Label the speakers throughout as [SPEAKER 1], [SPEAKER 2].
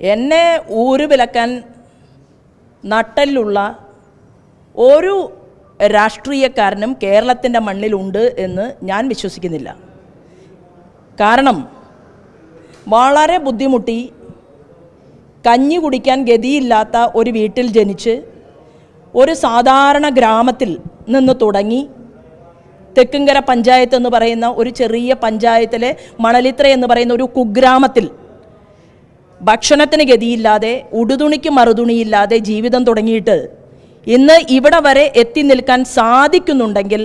[SPEAKER 1] എന്നെ ഊര് വിലക്കാൻ നട്ടലിലുള്ള ഒരു രാഷ്ട്രീയക്കാരനും കേരളത്തിന്റെ മണ്ണിലുണ്ട് എന്ന് ഞാൻ വിശ്വസിക്കുന്നില്ല. കാരണം വളരെ ബുദ്ധിമുട്ടി കഞ്ഞി കുടിക്കാൻ ഗതിയില്ലാത്ത ഒരു വീട്ടിൽ ജനിച്ച് ഒരു സാധാരണ ഗ്രാമത്തിൽ നിന്ന് തുടങ്ങി തെക്കുംകര പഞ്ചായത്ത് എന്ന് പറയുന്ന ഒരു ചെറിയ പഞ്ചായത്തിലെ മണലിത്ര എന്ന് പറയുന്ന ഒരു കുഗ്രാമത്തിൽ ഭക്ഷണത്തിന് ഗതിയില്ലാതെ ഉടുതുണിക്ക് മറുതുണിയില്ലാതെ ജീവിതം തുടങ്ങിയിട്ട് ഇന്ന് ഇവിടെ വരെ എത്തി നിൽക്കാൻ സാധിക്കുന്നുണ്ടെങ്കിൽ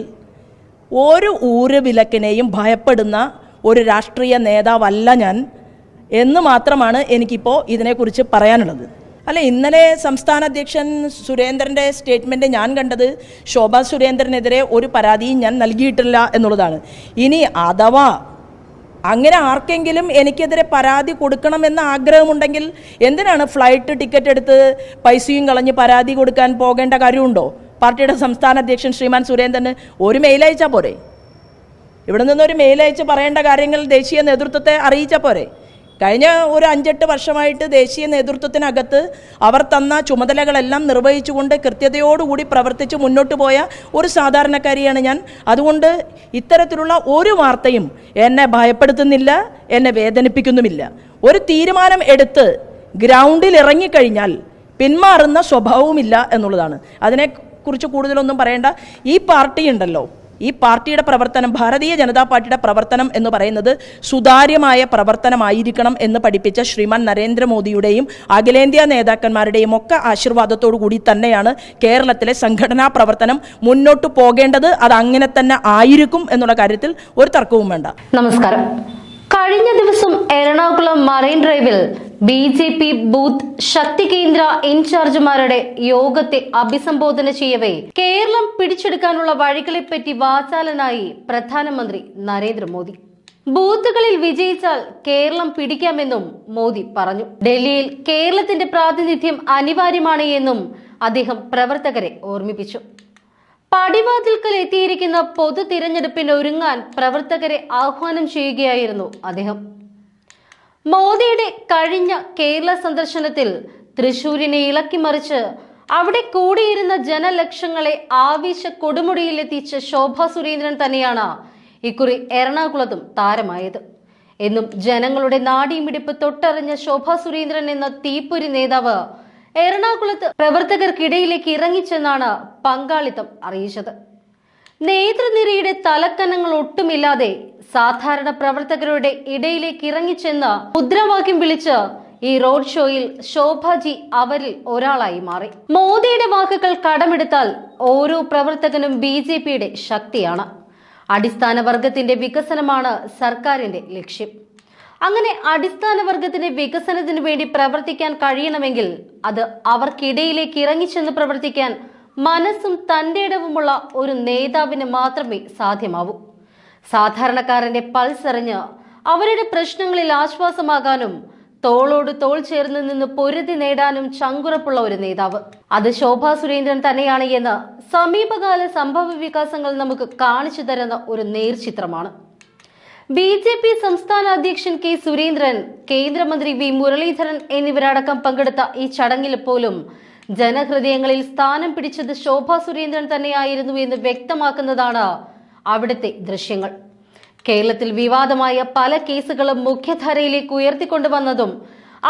[SPEAKER 1] ഒരു ഊര് വിലക്കിനെയും ഭയപ്പെടുന്ന ഒരു രാഷ്ട്രീയ നേതാവല്ല ഞാൻ എന്ന് മാത്രമാണ് എനിക്കിപ്പോൾ ഇതിനെക്കുറിച്ച് പറയാനുള്ളത്. അല്ല ഇന്നലെ സംസ്ഥാന അധ്യക്ഷൻ സുരേന്ദ്രന്റെ സ്റ്റേറ്റ്മെന്റ് ഞാൻ കണ്ടത് ശോഭാ സുരേന്ദ്രനെതിരെ ഒരു പരാതിയും ഞാൻ നൽകിയിട്ടില്ല എന്നുള്ളതാണ്. ഇനി അഥവാ അങ്ങനെ ആർക്കെങ്കിലും എനിക്കെതിരെ പരാതി കൊടുക്കണമെന്ന ആഗ്രഹമുണ്ടെങ്കിൽ എന്തിനാണ് ഫ്ലൈറ്റ് ടിക്കറ്റ് എടുത്ത് പൈസയും കളഞ്ഞ് പരാതി കൊടുക്കാൻ പോകേണ്ട കാര്യമുണ്ടോ? പാർട്ടിയുടെ സംസ്ഥാന അധ്യക്ഷൻ ശ്രീമാൻ സുരേന്ദ്രന് ഒരു മെയിൽ അയച്ചാൽ പോരെ? ഇവിടെ നിന്നൊരു മെയിൽ അയച്ച് പറയേണ്ട കാര്യങ്ങൾ ദേശീയ നേതൃത്വത്തെ അറിയിച്ചാൽ പോരെ? കഴിഞ്ഞ ഒരു അഞ്ചെട്ട് വർഷമായിട്ട് ദേശീയ നേതൃത്വത്തിനകത്ത് അവർ തന്ന ചുമതലകളെല്ലാം നിർവഹിച്ചുകൊണ്ട് കൃത്യതയോടുകൂടി പ്രവർത്തിച്ച് മുന്നോട്ട് പോയ ഒരു സാധാരണക്കാരിയാണ് ഞാൻ. അതുകൊണ്ട് ഇത്തരത്തിലുള്ള ഒരു വാർത്തയും എന്നെ ഭയപ്പെടുത്തുന്നില്ല എന്നെ വേദനിപ്പിക്കുന്നുമില്ല. ഒരു തീരുമാനം എടുത്ത് ഗ്രൗണ്ടിൽ ഇറങ്ങിക്കഴിഞ്ഞാൽ പിന്മാറുന്ന സ്വഭാവവുമില്ല എന്നുള്ളതാണ്. അതിനെക്കുറിച്ച് കൂടുതലൊന്നും പറയേണ്ട. ഈ പാർട്ടി ഉണ്ടല്ലോ ഈ പാർട്ടിയുടെ പ്രവർത്തനം ഭാരതീയ ജനതാ പാർട്ടിയുടെ പ്രവർത്തനം എന്ന് പറയുന്നത് സുതാര്യമായ പ്രവർത്തനമായിരിക്കണം എന്ന് പഠിപ്പിച്ച ശ്രീമാൻ നരേന്ദ്രമോദിയുടെയും അഖിലേന്ത്യാ നേതാക്കന്മാരുടെയും ഒക്കെ ആശീർവാദത്തോടു കൂടി തന്നെയാണ് കേരളത്തിലെ സംഘടനാ പ്രവർത്തനം മുന്നോട്ട് പോകേണ്ടത്. അത് അങ്ങനെ തന്നെ ആയിരിക്കും എന്നുള്ള കാര്യത്തിൽ ഒരു തർക്കവും വേണ്ട.
[SPEAKER 2] നമസ്കാരം. കഴിഞ്ഞ ദിവസം എറണാകുളം മറൈൻ ഡ്രൈവിൽ B J P booth Shakti Kendra ഇൻചാർജുമാരുടെ യോഗത്തെ അഭിസംബോധന ചെയ്യവേ കേരളം പിടിച്ചെടുക്കാനുള്ള വഴികളെപ്പറ്റി വാചാലനായി പ്രധാനമന്ത്രി നരേന്ദ്രമോദി. ബൂത്തുകളിൽ വിജയിച്ചാൽ കേരളം പിടിക്കാമെന്നും മോദി പറഞ്ഞു. ഡൽഹിയിൽ കേരളത്തിന്റെ പ്രാതിനിധ്യം അനിവാര്യമാണ് എന്നും അദ്ദേഹം പ്രവർത്തകരെ ഓർമ്മിപ്പിച്ചു. പടിവാതിൽക്കൽ എത്തിയിരിക്കുന്ന പൊതു തിരഞ്ഞെടുപ്പിന് ഒരുങ്ങാൻ പ്രവർത്തകരെ ആഹ്വാനം ചെയ്യുകയായിരുന്നു അദ്ദേഹം. മോദിയുടെ കഴിഞ്ഞ കേരള സന്ദർശനത്തിൽ തൃശൂരിനെ ഇളക്കിമറിച്ച് അവിടെ കൂടിയിരുന്ന ജനലക്ഷങ്ങളെ ആവേശ കൊടുമുടിയിലെത്തിച്ച ശോഭ സുരേന്ദ്രൻ തന്നെയാണ് ഇക്കുറി എറണാകുളത്തും താരമായത്. എന്നും ജനങ്ങളുടെ നാടിമിടിപ്പ് തൊട്ടറിഞ്ഞ ശോഭ സുരേന്ദ്രൻ എന്ന തീപ്പൊരി നേതാവ് എറണാകുളത്ത് പ്രവർത്തകർക്കിടയിലേക്ക് ഇറങ്ങിച്ചെന്നാണ് പങ്കാളിത്തം അറിയിച്ചത്. നേതൃനിരയുടെ തലക്കനങ്ങൾ ഒട്ടുമില്ലാതെ സാധാരണ പ്രവർത്തകരുടെ ഇടയിലേക്ക് ഇറങ്ങിച്ചെന്ന് മുദ്രാവാക്യം വിളിച്ച് ഈ റോഡ് ഷോയിൽ ശോഭാജി അവരിൽ ഒരാളായി മാറി. മോദിയുടെ വാക്കുകൾ കടമെടുത്താൽ ഓരോ പ്രവർത്തകനും ബി ജെ പിയുടെ ശക്തിയാണ്. അടിസ്ഥാന വർഗത്തിന്റെ വികസനമാണ് സർക്കാരിന്റെ ലക്ഷ്യം. അങ്ങനെ അടിസ്ഥാന വർഗത്തിന്റെ വികസനത്തിന് വേണ്ടി പ്രവർത്തിക്കാൻ കഴിയണമെങ്കിൽ അത് അവർക്കിടയിലേക്ക് ഇറങ്ങിച്ചെന്ന് പ്രവർത്തിക്കാൻ മനസ്സും തന്റെ ഇടവുമുള്ള ഒരു നേതാവിന് മാത്രമേ സാധ്യമാവൂ. സാധാരണക്കാരന്റെ പൾസറിഞ്ഞ് അവരുടെ പ്രശ്നങ്ങളിൽ ആശ്വാസമാകാനും തോളോട് തോൾ ചേർന്ന് നിന്ന് പൊരുതി നേടാനും ചങ്കുറപ്പുള്ള ഒരു നേതാവ്. അത് ശോഭാ സുരേന്ദ്രൻ തന്നെയാണ് എന്ന് സമീപകാല സംഭവ വികാസങ്ങൾ നമുക്ക് കാണിച്ചു തരുന്ന ഒരു നേർചിത്രമാണ്. ബി ജെ പി സംസ്ഥാന അധ്യക്ഷൻ കെ സുരേന്ദ്രൻ കേന്ദ്രമന്ത്രി വി മുരളീധരൻ എന്നിവരടക്കം പങ്കെടുത്ത ഈ ചടങ്ങിൽ പോലും ജനഹൃദയങ്ങളിൽ സ്ഥാനം പിടിച്ചത് ശോഭ സുരേന്ദ്രൻ തന്നെയായിരുന്നു എന്ന് വ്യക്തമാക്കുന്നതാണ് അവിടുത്തെ ദൃശ്യങ്ങൾ. കേരളത്തിൽ വിവാദമായ പല കേസുകളും മുഖ്യധാരയിലേക്ക് ഉയർത്തിക്കൊണ്ടുവന്നതും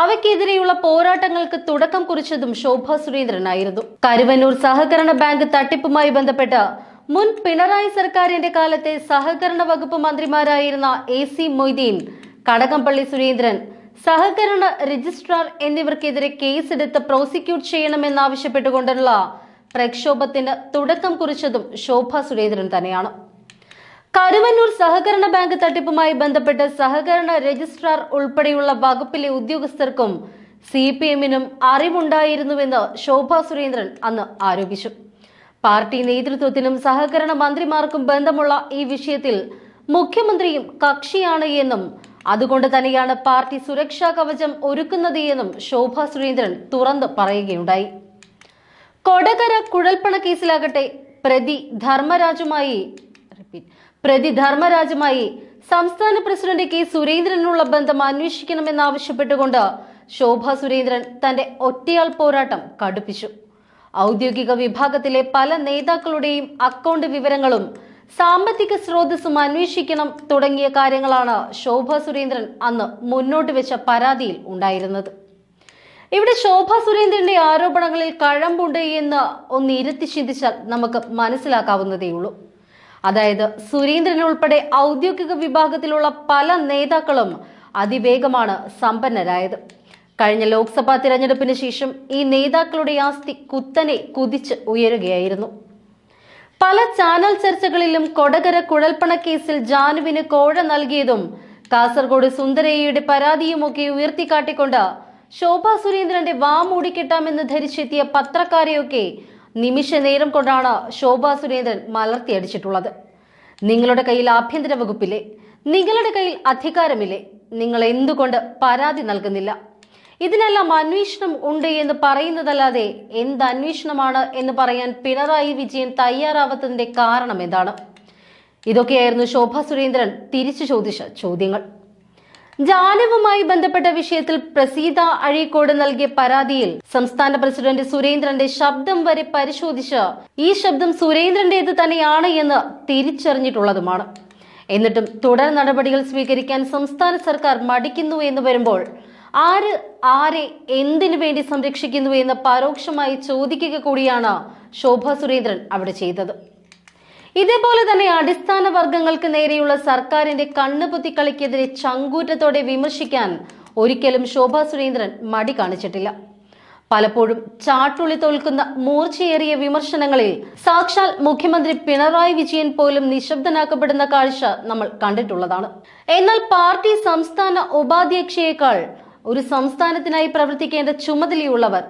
[SPEAKER 2] അവയ്ക്കെതിരെയുള്ള പോരാട്ടങ്ങൾക്ക് തുടക്കം കുറിച്ചതും ശോഭ സുരേന്ദ്രനായിരുന്നു. കരുവന്നൂർ സഹകരണ ബാങ്ക് തട്ടിപ്പുമായി ബന്ധപ്പെട്ട് മുൻ പിണറായി സർക്കാരിന്റെ കാലത്തെ സഹകരണ വകുപ്പ് മന്ത്രിമാരായിരുന്ന എ സി മൊയ്തീൻ കടകംപള്ളി സുരേന്ദ്രൻ സഹകരണ രജിസ്ട്രാർ എന്നിവർക്കെതിരെ കേസെടുത്ത് പ്രോസിക്യൂട്ട് ചെയ്യണമെന്നാവശ്യപ്പെട്ടുകൊണ്ടുള്ള പ്രക്ഷോഭത്തിന് തുടക്കം കുറിച്ചതും ശോഭ സുരേന്ദ്രൻ തന്നെയാണ്. കരുവന്നൂർ സഹകരണ ബാങ്ക് തട്ടിപ്പുമായി ബന്ധപ്പെട്ട് സഹകരണ രജിസ്ട്രാർ ഉൾപ്പെടെയുള്ള വകുപ്പിലെ ഉദ്യോഗസ്ഥർക്കും സി പി എമ്മിനും അറിവുണ്ടായിരുന്നുവെന്ന് ശോഭ സുരേന്ദ്രൻ അന്ന് ആരോപിച്ചു. പാർട്ടി നേതൃത്വത്തിനും സഹകരണ മന്ത്രിമാർക്കും ബന്ധമുള്ള ഈ വിഷയത്തിൽ മുഖ്യമന്ത്രിയും കക്ഷിയാണ് എന്നും അതുകൊണ്ട് തന്നെയാണ് പാർട്ടി സുരക്ഷാ കവചം ഒരുക്കുന്നത് എന്നും ശോഭ സുരേന്ദ്രൻ തുറന്നു പറയുകയുണ്ടായി. കൊടകര കുഴൽപ്പണ കേസിലാകട്ടെ പ്രതി ധർമ്മരാജുമായി പ്രതി ധർമ്മരാജുമായി സംസ്ഥാന പ്രസിഡന്റ് കെ സുരേന്ദ്രനുള്ള ബന്ധം അന്വേഷിക്കണമെന്നാവശ്യപ്പെട്ടുകൊണ്ട് ശോഭ സുരേന്ദ്രൻ തന്റെ ഒറ്റയാൾ പോരാട്ടം കടുപ്പിച്ചു. ഔദ്യോഗിക വിഭാഗത്തിലെ പല നേതാക്കളുടെയും അക്കൗണ്ട് വിവരങ്ങളും സാമ്പത്തിക സ്രോതസ്സും അന്വേഷിക്കണം തുടങ്ങിയ കാര്യങ്ങളാണ് ശോഭ സുരേന്ദ്രൻ അന്ന് മുന്നോട്ട് വെച്ച പരാതിയിൽ ഉണ്ടായിരുന്നത്. ഇവിടെ ശോഭ സുരേന്ദ്രന്റെ ആരോപണങ്ങളിൽ കഴമ്പുണ്ട് എന്ന് ഒന്ന് ഇരുത്തി ചിന്തിച്ചാൽ നമുക്ക് മനസ്സിലാക്കാവുന്നതേയുള്ളൂ അതായത് സുരേന്ദ്രൻ ഉൾപ്പെടെ ഔദ്യോഗിക വിഭാഗത്തിലുള്ള പല നേതാക്കളും അതിവേഗമാണ് സമ്പന്നരായത്. കഴിഞ്ഞ ലോക്സഭാ തിരഞ്ഞെടുപ്പിന് ശേഷം ഈ നേതാക്കളുടെ ആസ്തി കുത്തനെ കുതിച്ച് ഉയരുകയായിരുന്നു. പല ചാനൽ ചർച്ചകളിലും കൊടകര കുഴൽപ്പണ കേസിൽ ജാനുവിന് കോഴ നൽകിയതും കാസർഗോഡ് സുന്ദരയ്യയുടെ പരാതിയുമൊക്കെ ഉയർത്തിക്കാട്ടിക്കൊണ്ട് ശോഭാ സുരേന്ദ്രന്റെ വാമൂടിക്കിട്ടാമെന്ന് ധരിച്ചെത്തിയ പത്രക്കാരെയൊക്കെ നിമിഷ നേരം കൊണ്ടാണ് ശോഭാ സുരേന്ദ്രൻ മലർത്തിയടിച്ചിട്ടുള്ളത്. നിങ്ങളുടെ കയ്യിൽ ആഭ്യന്തര വകുപ്പില്ലേ? നിങ്ങളുടെ കയ്യിൽ അധികാരമില്ലേ? നിങ്ങൾ എന്തുകൊണ്ട് പരാതി നൽകുന്നില്ല? ഇതിനെല്ലാം അന്വേഷണം ഉണ്ട് എന്ന് പറയുന്നതല്ലാതെ എന്ത് അന്വേഷണമാണ് എന്ന് പറയാൻ പിണറായി വിജയൻ തയ്യാറാവാത്തതിന്റെ കാരണം എന്താണ്? ഇതൊക്കെയായിരുന്നു ശോഭ സുരേന്ദ്രൻ തിരിച്ചു ചോദിച്ച ചോദ്യങ്ങൾ. ജാനവുമായി ബന്ധപ്പെട്ട വിഷയത്തിൽ പ്രസീത അഴീക്കോട് നൽകിയ പരാതിയിൽ സംസ്ഥാന പ്രസിഡന്റ് സുരേന്ദ്രന്റെ ശബ്ദം വരെ പരിശോധിച്ച് ഈ ശബ്ദം സുരേന്ദ്രന്റേത് തന്നെയാണ് എന്ന് തിരിച്ചറിഞ്ഞിട്ടുള്ളതുമാണ്. എന്നിട്ടും തുടർ നടപടികൾ സ്വീകരിക്കാൻ സംസ്ഥാന സർക്കാർ മടിക്കുന്നു എന്ന് വരുമ്പോൾ ആര് ആരെ എന്തിനു വേണ്ടി സംരക്ഷിക്കുന്നു എന്ന് പരോക്ഷമായി ചോദിക്കുക കൂടിയാണ് ശോഭ സുരേന്ദ്രൻ അവിടെ ചെയ്തത്. ഇതേപോലെ തന്നെ അടിസ്ഥാന വർഗങ്ങൾക്ക് നേരെയുള്ള സർക്കാരിന്റെ കണ്ണുപുത്തിക്കളിക്കെതിരെ ചങ്കൂറ്റത്തോടെ വിമർശിക്കാൻ ഒരിക്കലും ശോഭ സുരേന്ദ്രൻ മടി കാണിച്ചിട്ടില്ല. പലപ്പോഴും ചാട്ടുള്ളി തോൽക്കുന്ന മൂർച്ചയേറിയ വിമർശനങ്ങളിൽ സാക്ഷാൽ മുഖ്യമന്ത്രി പിണറായി വിജയൻ പോലും നിശബ്ദനാക്കപ്പെടുന്ന കാഴ്ച നമ്മൾ കണ്ടിട്ടുള്ളതാണ്. എന്നാൽ പാർട്ടി സംസ്ഥാന ഉപാധ്യക്ഷയേക്കാൾ ഒരു സംസ്ഥാനത്തിനായി പ്രവർത്തിക്കേണ്ട ചുമതലയുള്ളവർ.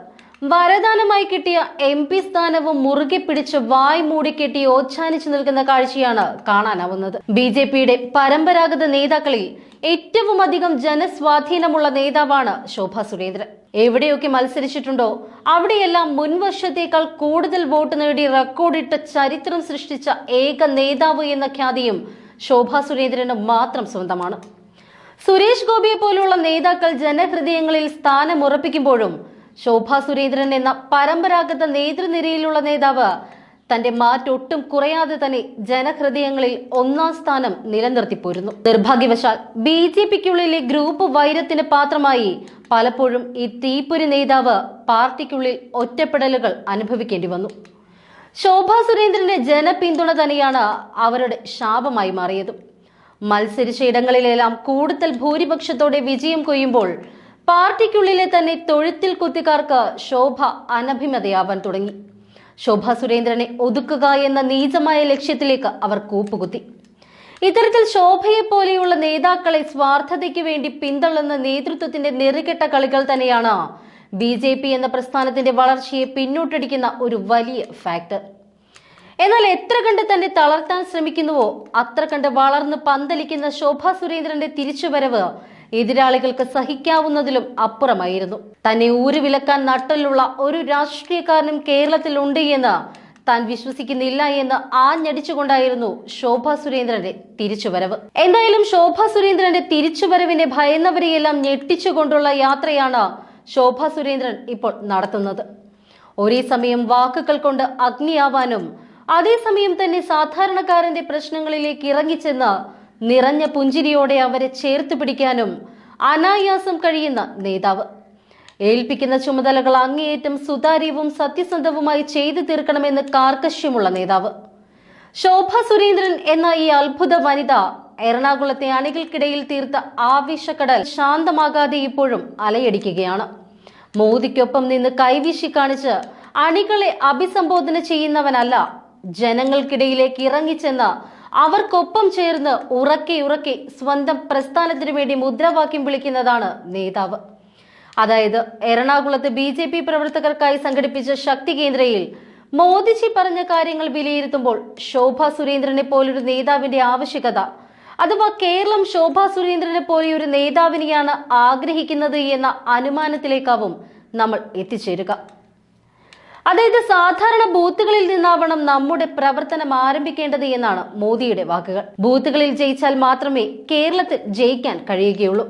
[SPEAKER 2] വരദാനമായി കിട്ടിയ എം പി സ്ഥാനവും മുറുകെ പിടിച്ച് വായ് മൂടിക്കെട്ടി ഓച്ഛാനിച്ചു നിൽക്കുന്ന കാഴ്ചയാണ് കാണാനാവുന്നത്. ബി ജെ പിയുടെ പരമ്പരാഗത നേതാക്കളിൽ ഏറ്റവും അധികം ജനസ്വാധീനമുള്ള നേതാവാണ് ശോഭ സുരേന്ദ്രൻ. എവിടെയൊക്കെ മത്സരിച്ചിട്ടുണ്ടോ അവിടെയെല്ലാം മുൻവർഷത്തേക്കാൾ കൂടുതൽ വോട്ട് നേടി റെക്കോർഡിട്ട് ചരിത്രം സൃഷ്ടിച്ച ഏക നേതാവ് എന്ന ഖ്യാതിയും ശോഭ സുരേന്ദ്രന് മാത്രം സ്വന്തമാണ്. സുരേഷ് ഗോപിയെ പോലുള്ള നേതാക്കൾ ജനഹൃദയങ്ങളിൽ സ്ഥാനമുറപ്പിക്കുമ്പോഴും ശോഭ സുരേന്ദ്രൻ എന്ന പരമ്പരാഗത നേതൃനിരയിലുള്ള നേതാവ് തന്റെ മാറ്റൊട്ടും കുറയാതെ തന്നെ ജനഹൃദയങ്ങളിൽ ഒന്നാം സ്ഥാനം നിലനിർത്തിപ്പോരുന്നു. നിർഭാഗ്യവശാൽ ബി ജെ പിക്കുള്ളിലെ ഗ്രൂപ്പ് വൈരത്തിന് പാത്രമായി പലപ്പോഴും ഈ തീപ്പൊരി നേതാവ് പാർട്ടിക്കുള്ളിൽ ഒറ്റപ്പെടലുകൾ അനുഭവിക്കേണ്ടി വന്നു. ശോഭാ സുരേന്ദ്രന്റെ ജനപിന്തുണ തന്നെയാണ് അവരുടെ ശാപമായി മാറിയതും. മത്സരിച്ച ഇടങ്ങളിലെല്ലാം കൂടുതൽ ഭൂരിപക്ഷത്തോടെ വിജയം കൊയ്യുമ്പോൾ പാർട്ടിക്കുള്ളിലെ തന്നെ തൊഴുത്തിൽ കുത്തിക്കാർക്ക് ശോഭ അനഭിമതയാവാൻ തുടങ്ങി. ശോഭ സുരേന്ദ്രനെ ഒതുക്കുക എന്ന നീചമായ ലക്ഷ്യത്തിലേക്ക് അവർ കൂപ്പുകുത്തി. ഇത്തരത്തിൽ ശോഭയെ പോലെയുള്ള നേതാക്കളെ സ്വാർത്ഥതയ്ക്ക് വേണ്ടി പിന്തള്ളുന്ന നേതൃത്വത്തിന്റെ നെറുകെട്ട കളികൾ തന്നെയാണ് ബി എന്ന പ്രസ്ഥാനത്തിന്റെ വളർച്ചയെ പിന്നോട്ടടിക്കുന്ന ഒരു വലിയ ഫാക്ടർ. എന്നാൽ എത്ര കണ്ട് തന്നെ തളർത്താൻ ശ്രമിക്കുന്നുവോ? അത്ര കണ്ട് വളർന്ന് പന്തലിക്കുന്ന ശോഭ സുരേന്ദ്രന്റെ തിരിച്ചുവരവ് എതിരാളികൾക്ക് സഹിക്കാവുന്നതിലും അപ്പുറമായിരുന്നു. തന്നെ ഊരുവിലക്കാൻ നട്ടലുള്ള ഒരു രാഷ്ട്രീയക്കാരനും കേരളത്തിൽ ഉണ്ട് എന്ന് താൻ വിശ്വസിക്കുന്നില്ല എന്ന് ആഞ്ഞടിച്ചുകൊണ്ടായിരുന്നു ശോഭ സുരേന്ദ്രന്റെ തിരിച്ചുവരവ്. എന്തായാലും ശോഭ സുരേന്ദ്രന്റെ തിരിച്ചുവരവിനെ ഭയന്നവരെയെല്ലാം ഞെട്ടിച്ചുകൊണ്ടുള്ള യാത്രയാണ് ശോഭ സുരേന്ദ്രൻ ഇപ്പോൾ നടത്തുന്നത്. ഒരേ സമയം വാക്കുകൾ കൊണ്ട് അഗ്നിയാവാനും അതേസമയം തന്നെ സാധാരണക്കാരന്റെ പ്രശ്നങ്ങളിലേക്ക് ഇറങ്ങിച്ചെന്ന് നിറഞ്ഞ പുഞ്ചിരിയോടെ അവരെ ചേർത്ത് പിടിക്കാനും അനായാസം കഴിയുന്ന നേതാവ്. ഏൽപ്പിക്കുന്ന ചുമതലകൾ അങ്ങേയറ്റം സുതാര്യവും സത്യസന്ധവുമായി ചെയ്തു തീർക്കണമെന്ന് കാർക്കശ്യമുള്ള നേതാവ്. ശോഭ സുരേന്ദ്രൻ എന്ന ഈ അത്ഭുത വനിത എറണാകുളത്തെ അണികൾക്കിടയിൽ തീർത്ത ആവേശക്കടൽ ശാന്തമാകാതെ ഇപ്പോഴും അലയടിക്കുകയാണ്. മോദിക്കൊപ്പം നിന്ന് കൈവീശി കാണിച്ച് അണികളെ അഭിസംബോധന ചെയ്യുന്നവനല്ല ജനങ്ങൾക്കിടയിലേക്ക് ഇറങ്ങിച്ചെന്ന് അവർക്കൊപ്പം ചേർന്ന് ഉറക്കെ ഉറക്കെ സ്വന്തം പ്രസ്ഥാനത്തിനു വേണ്ടി മുദ്രാവാക്യം വിളിക്കുന്നതാണ് നേതാവ്. അതായത് എറണാകുളത്ത് ബി ജെ പി പ്രവർത്തകർക്കായി സംഘടിപ്പിച്ച ശക്തി കേന്ദ്രയിൽ മോദിജി പറഞ്ഞ കാര്യങ്ങൾ വിലയിരുത്തുമ്പോൾ ശോഭ സുരേന്ദ്രനെ പോലൊരു നേതാവിന്റെ ആവശ്യകത അഥവാ കേരളം ശോഭ സുരേന്ദ്രനെ പോലെ ഒരു നേതാവിനെയാണ് ആഗ്രഹിക്കുന്നത് എന്ന അനുമാനത്തിലേക്കാവും നമ്മൾ എത്തിച്ചേരുക. അതായത് സാധാരണ ബൂത്തുകളിൽ നിന്നാവണം നമ്മുടെ പ്രവർത്തനം ആരംഭിക്കേണ്ടത് എന്നാണ് മോദിയുടെ വാക്കുകൾ. ബൂത്തുകളിൽ ജയിച്ചാൽ മാത്രമേ കേരളത്തിൽ ജയിക്കാൻ കഴിയുകയുള്ളൂ.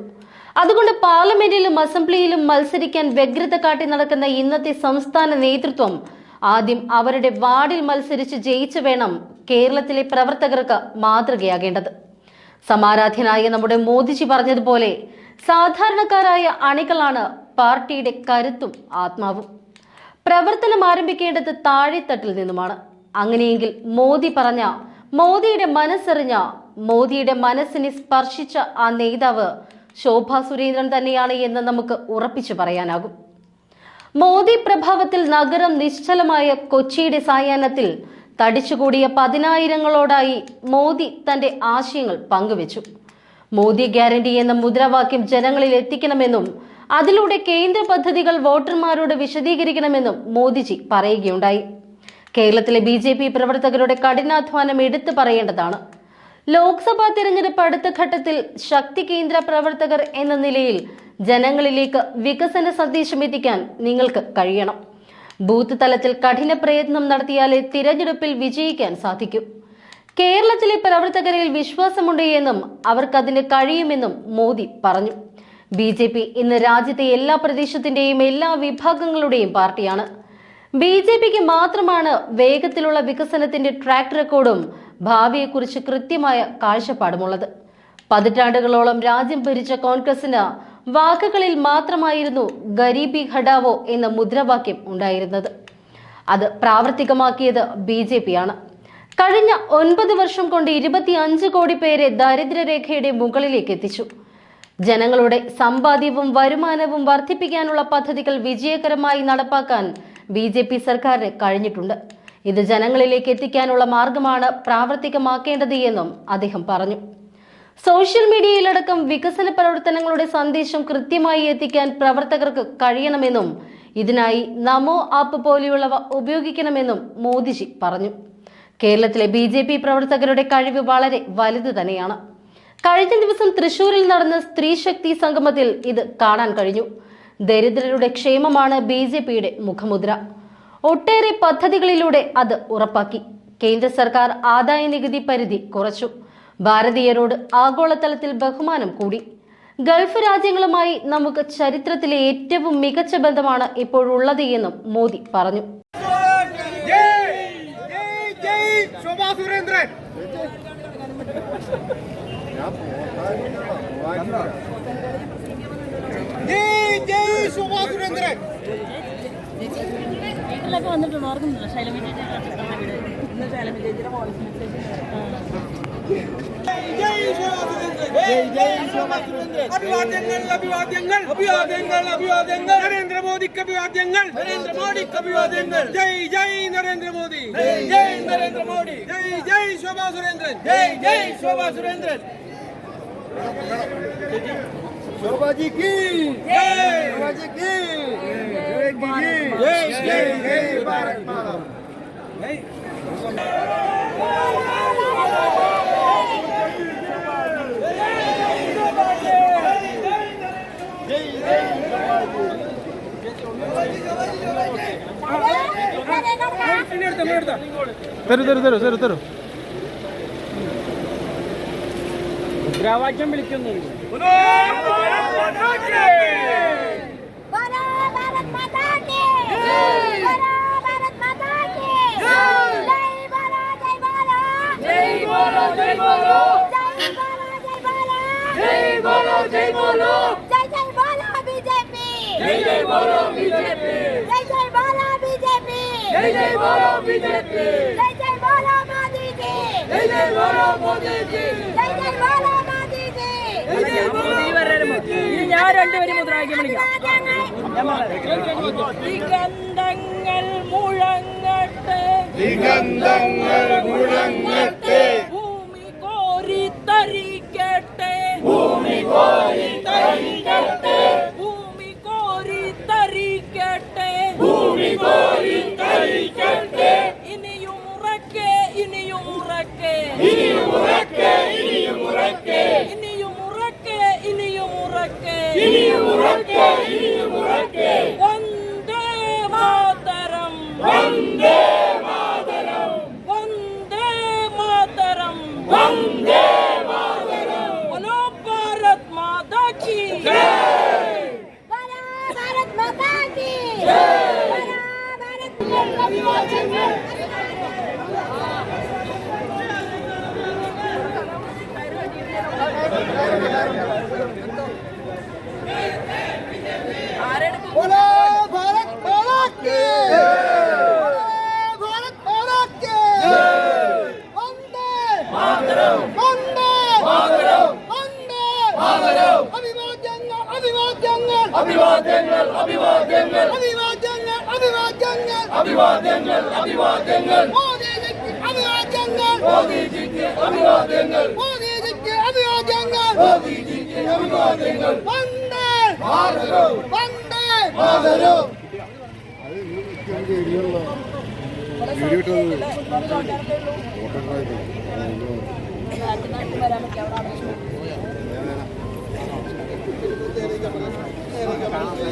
[SPEAKER 2] അതുകൊണ്ട് പാർലമെന്റിലും അസംബ്ലിയിലും മത്സരിക്കാൻ വ്യഗ്രത കാട്ടി നടക്കുന്ന ഇന്നത്തെ സംസ്ഥാന നേതൃത്വം ആദ്യം അവരുടെ വാർഡിൽ മത്സരിച്ച് ജയിച്ചു വേണം കേരളത്തിലെ പ്രവർത്തകർക്ക് മാതൃകയാകേണ്ടത്. സമാരാധ്യനായ നമ്മുടെ മോദിജി പറഞ്ഞതുപോലെ സാധാരണക്കാരായ അണികളാണ് പാർട്ടിയുടെ കരുത്തും ആത്മാവും. പ്രവർത്തനം ആരംഭിക്കേണ്ടത് താഴെത്തട്ടിൽ നിന്നുമാണ്. അങ്ങനെയെങ്കിൽ മോദി പറഞ്ഞ മോദിയുടെ മനസ്സറിഞ്ഞ മോദിയുടെ മനസ്സിനെ സ്പർശിച്ച ആ നേതാവ് ശോഭാ സുരേന്ദ്രൻ തന്നെയാണ് എന്ന് നമുക്ക് ഉറപ്പിച്ചു പറയാനാകും. മോദി പ്രഭാവത്തിൽ നഗരം നിശ്ചലമായ കൊച്ചിയുടെ സായാഹ്നത്തിൽ തടിച്ചുകൂടിയ പതിനായിരങ്ങളോടായി മോദി തന്റെ ആശയങ്ങൾ പങ്കുവച്ചു. മോദി ഗ്യാരണ്ടി എന്ന മുദ്രാവാക്യം ജനങ്ങളിൽ എത്തിക്കണമെന്നും അതിലൂടെ കേന്ദ്ര പദ്ധതികൾ വോട്ടർമാരോട് വിശദീകരിക്കണമെന്നും മോദിജി പറയുകയുണ്ടായി. കേരളത്തിലെ ബി ജെ പി പ്രവർത്തകരുടെ കഠിനാധ്വാനം എടുത്തു പറയേണ്ടതാണ്. ലോക്സഭാ തിരഞ്ഞെടുപ്പ് അടുത്ത ഘട്ടത്തിൽ ശക്തി കേന്ദ്ര പ്രവർത്തകർ എന്ന നിലയിൽ ജനങ്ങളിലേക്ക് വികസന സന്ദേശം എത്തിക്കാൻ നിങ്ങൾക്ക് കഴിയണം. ബൂത്ത് തലത്തിൽ കഠിന പ്രയത്നം നടത്തിയാലേ തിരഞ്ഞെടുപ്പിൽ വിജയിക്കാൻ സാധിക്കൂ. കേരളത്തിലെ പ്രവർത്തകരിൽ വിശ്വാസമുണ്ട് എന്നും അവർക്കതിന് കഴിയുമെന്നും മോദി പറഞ്ഞു. ബി ജെ പി ഇന്ന് രാജ്യത്തെ എല്ലാ പ്രദേശത്തിന്റെയും എല്ലാ വിഭാഗങ്ങളുടെയും പാർട്ടിയാണ്. ബി ജെ പിക്ക് മാത്രമാണ് വേഗത്തിലുള്ള വികസനത്തിന്റെ ട്രാക്ക് റെക്കോർഡും ഭാവിയെക്കുറിച്ച് കൃത്യമായ കാഴ്ചപ്പാടുമുള്ളത്. പതിറ്റാണ്ടുകളോളം രാജ്യം ഭരിച്ച കോൺഗ്രസിന് വാക്കുകളിൽ മാത്രമായിരുന്നു ഗരീബി ഘടാവോ എന്ന മുദ്രാവാക്യം ഉണ്ടായിരുന്നത്. അത് പ്രാവർത്തികമാക്കിയത് ബി ജെ കഴിഞ്ഞ ഒൻപത് വർഷം കൊണ്ട് ഇരുപത്തി അഞ്ച് കോടി പേരെ ദാരിദ്ര്യരേഖയുടെ മുകളിലേക്ക് എത്തിച്ചു. ജനങ്ങളുടെ സമ്പാദ്യവും വരുമാനവും വർദ്ധിപ്പിക്കാനുള്ള പദ്ധതികൾ വിജയകരമായി നടപ്പാക്കാൻ ബി ജെ പി സർക്കാരിന് കഴിഞ്ഞിട്ടുണ്ട്. ഇത് ജനങ്ങളിലേക്ക് എത്തിക്കാനുള്ള മാർഗമാണ് പ്രാവർത്തികമാക്കേണ്ടത് എന്നും അദ്ദേഹം പറഞ്ഞു. സോഷ്യൽ മീഡിയയിലടക്കം വികസന പ്രവർത്തനങ്ങളുടെ സന്ദേശം കൃത്യമായി എത്തിക്കാൻ പ്രവർത്തകർക്ക് കഴിയണമെന്നും ഇതിനായി നമോ ആപ്പ് പോലെയുള്ളവ ഉപയോഗിക്കണമെന്നും മോദിജി പറഞ്ഞു. കേരളത്തിലെ ബി ജെ പി പ്രവർത്തകരുടെ കഴിവ് വളരെ വലുത് തന്നെയാണ്. കഴിഞ്ഞ ദിവസം തൃശൂരിൽ നടന്ന സ്ത്രീശക്തി സംഗമത്തിൽ ഇത് കാണാൻ കഴിഞ്ഞു. ദരിദ്രരുടെ ക്ഷേമമാണ് ബി ജെ പിയുടെ മുഖമുദ്ര. ഒട്ടേറെ പദ്ധതികളിലൂടെ അത് ഉറപ്പാക്കി. കേന്ദ്ര സർക്കാർ ആദായ നികുതി പരിധി കുറച്ചു. ഭാരതീയരോട് ആഗോളതലത്തിൽ ബഹുമാനം കൂടി. ഗൾഫ് രാജ്യങ്ങളുമായി നമുക്ക് ചരിത്രത്തിലെ ഏറ്റവും മികച്ച ബന്ധമാണ് ഇപ്പോഴുള്ളത് എന്നും മോദി പറഞ്ഞു
[SPEAKER 3] ജയ് ജയ് ജയ് ശോഭാ സുരേന്ദ്രൻ. ജയ് ജയ് ശോഭാ സുരേന്ദ്രൻ.
[SPEAKER 1] വീട്ടിലൊക്കെ വന്നിട്ടുണ്ട് ഓർക്കുന്നില്ല ശൈലമ ചേച്ചിയുടെ
[SPEAKER 3] ജയ് ശോഭാ സുരേന്ദ്രൻ. ജയ് ജയ് ശോഭാ സുരേന്ദ്രൻ അഭിവാദ്യങ്ങൾ അഭിവാദ്യങ്ങൾ അഭിവാദ്യങ്ങൾ അഭിവാദ്യങ്ങൾ നരേന്ദ്രമോദിക്ക് അഭിവാദ്യങ്ങൾ നരേന്ദ്രമോദിക്ക് അഭിവാദ്യങ്ങൾ ജയ് ജയ് നരേന്ദ്രമോദി ജയ് ജയ് നരേന്ദ്രമോദി ജയ് ജയ് ശോഭാ സുരേന്ദ്രൻ ജയ് ജയ് ശോഭാ സുരേന്ദ്രൻ शोभा जी की जय शोभा जी की जय जय जय भारत माता
[SPEAKER 4] തരൂ തരൂ തരൂ തരൂ തരൂ.
[SPEAKER 5] മുദ്രാവാക്യം
[SPEAKER 6] വിളിക്കുന്നു. जय बोलो जय बोलो जय जय జై జై బోలో బీజేపీ జై జై బోలో బీజేపీ జై జై బోలో బీజేపీ జై జై బోలో మోదీ జీ జై జై బోలో మోదీ జీ జై జై బోలో మోదీ జీ జై జై బోలో മതി ഇനി
[SPEAKER 1] ഞാൻ രണ്ടുപേരും മുദ്രാവാക്യം വിളിക്കാം. മുഴങ്ങട്ടെ.
[SPEAKER 3] ദിഗന്ധങ്ങൾ മുഴങ്ങട്ടെ.
[SPEAKER 1] ഭൂമി കോരി തരിക്കട്ടെ
[SPEAKER 3] ഭൂമി കോരി
[SPEAKER 6] Correct.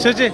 [SPEAKER 4] ചേച്ചി